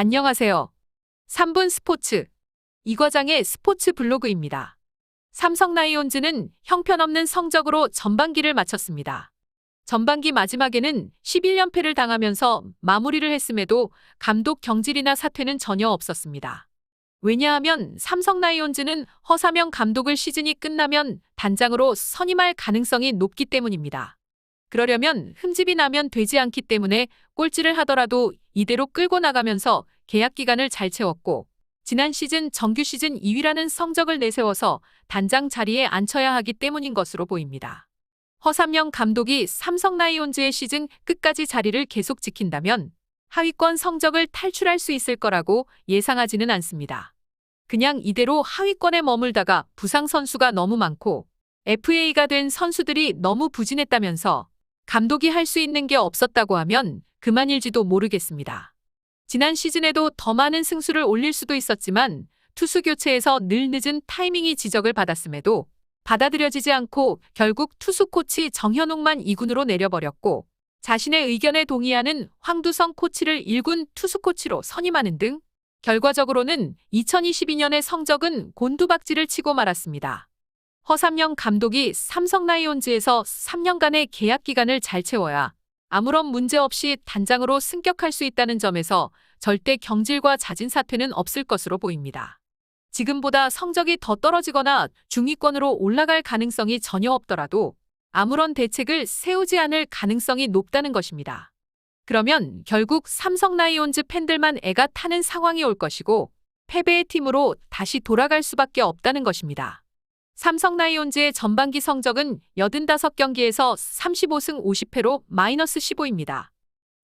안녕하세요. 3분 스포츠. 이 과장의 스포츠 블로그입니다. 삼성 라이온즈는 형편없는 성적으로 전반기를 마쳤습니다. 전반기 마지막에는 11연패를 당하면서 마무리를 했음에도 감독 경질이나 사퇴는 전혀 없었습니다. 왜냐하면 삼성 라이온즈는 허사명 감독을 시즌이 끝나면 단장으로 선임할 가능성이 높기 때문입니다. 그러려면 흠집이 나면 되지 않기 때문에 꼴찌를 하더라도 이대로 끌고 나가면서 계약 기간을 잘 채웠고 지난 시즌 정규 시즌 2위라는 성적을 내세워서 단장 자리에 앉혀야 하기 때문인 것으로 보입니다. 허삼영 감독이 삼성 라이온즈의 시즌 끝까지 자리를 계속 지킨다면 하위권 성적을 탈출할 수 있을 거라고 예상하지는 않습니다. 그냥 이대로 하위권에 머물다가 부상 선수가 너무 많고 FA가 된 선수들이 너무 부진했다면서 감독이 할 수 있는 게 없었다고 하면 그만일지도 모르겠습니다. 지난 시즌에도 더 많은 승수를 올릴 수도 있었지만 투수 교체에서 늘 늦은 타이밍이 지적을 받았음에도 받아들여지지 않고 결국 투수 코치 정현웅만 2군으로 내려버렸고 자신의 의견에 동의하는 황두성 코치를 1군 투수 코치로 선임하는 등 결과적으로는 2022년의 성적은 곤두박질을 치고 말았습니다. 허삼영 감독이 삼성 라이온즈에서 3년간의 계약 기간을 잘 채워야 아무런 문제 없이 단장으로 승격할 수 있다는 점에서 절대 경질과 자진 사퇴는 없을 것으로 보입니다. 지금보다 성적이 더 떨어지거나 중위권으로 올라갈 가능성이 전혀 없더라도 아무런 대책을 세우지 않을 가능성이 높다는 것입니다. 그러면 결국 삼성 라이온즈 팬들만 애가 타는 상황이 올 것이고 패배의 팀으로 다시 돌아갈 수밖에 없다는 것입니다. 삼성 라이온즈의 전반기 성적은 85경기에서 35승 50패로 마이너스 15입니다.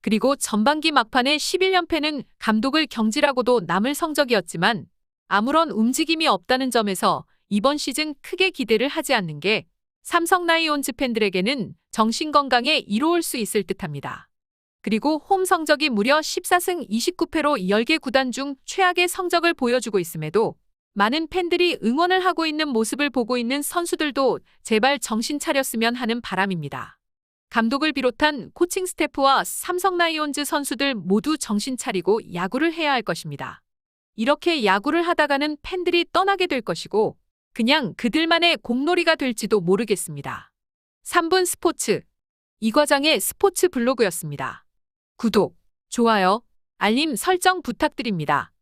그리고 전반기 막판의 11연패는 감독을 경질하고도 남을 성적이었지만 아무런 움직임이 없다는 점에서 이번 시즌 크게 기대를 하지 않는 게 삼성 라이온즈 팬들에게는 정신 건강에 이로울 수 있을 듯합니다. 그리고 홈 성적이 무려 14승 29패로 10개 구단 중 최악의 성적을 보여주고 있음에도 많은 팬들이 응원을 하고 있는 모습을 보고 있는 선수들도 제발 정신 차렸으면 하는 바람입니다. 감독을 비롯한 코칭 스태프와 삼성 라이온즈 선수들 모두 정신 차리고 야구를 해야 할 것입니다. 이렇게 야구를 하다가는 팬들이 떠나게 될 것이고 그냥 그들만의 공놀이가 될지도 모르겠습니다. 3분 스포츠 이 과장의 스포츠 블로그였습니다. 구독, 좋아요, 알림 설정 부탁드립니다.